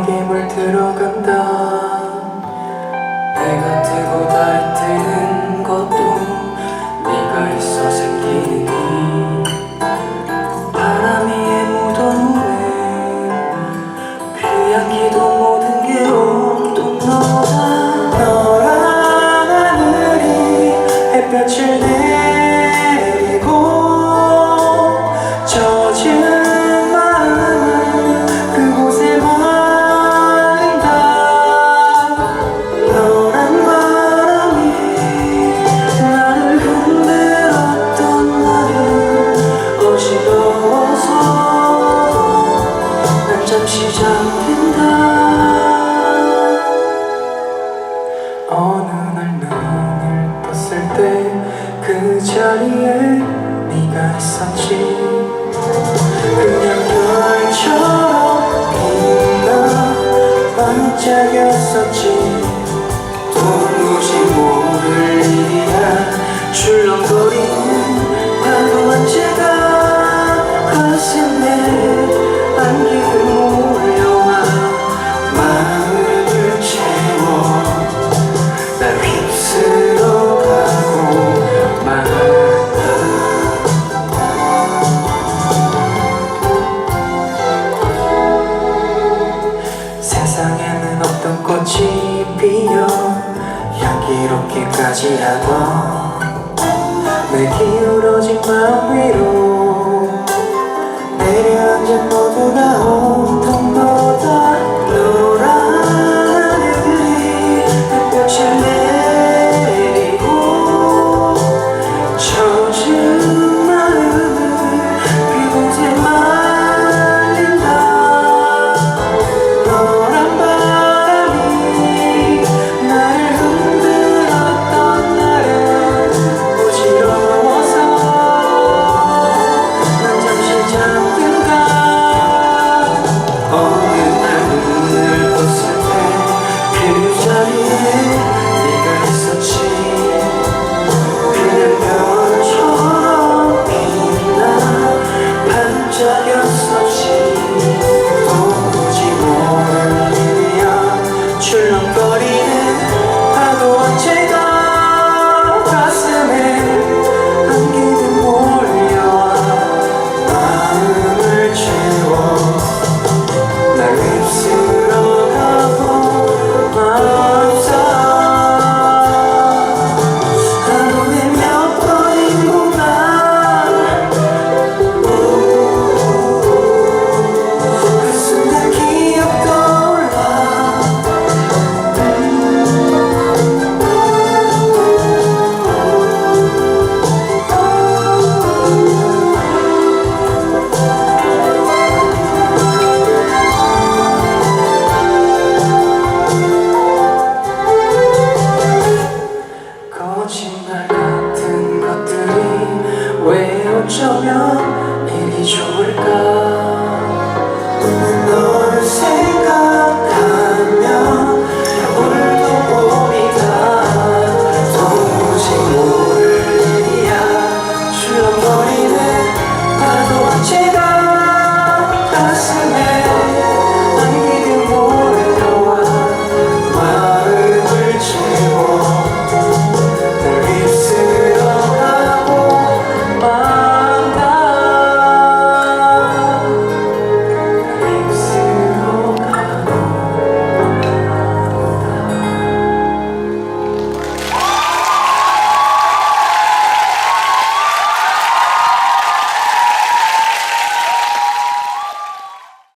내게 물들어 간다. 내가 들고 다니는 것도 시작된다. 어느 날 눈을 떴을 때 그 자리에 네가 있었지. 그냥 별처럼 빛나 반짝였었지. 도무지 모를 일이야 출렁거리 집이요 향기롭기까지 하고 내 기울어진 마음 위로 왜 어쩌면 이리 좋을까?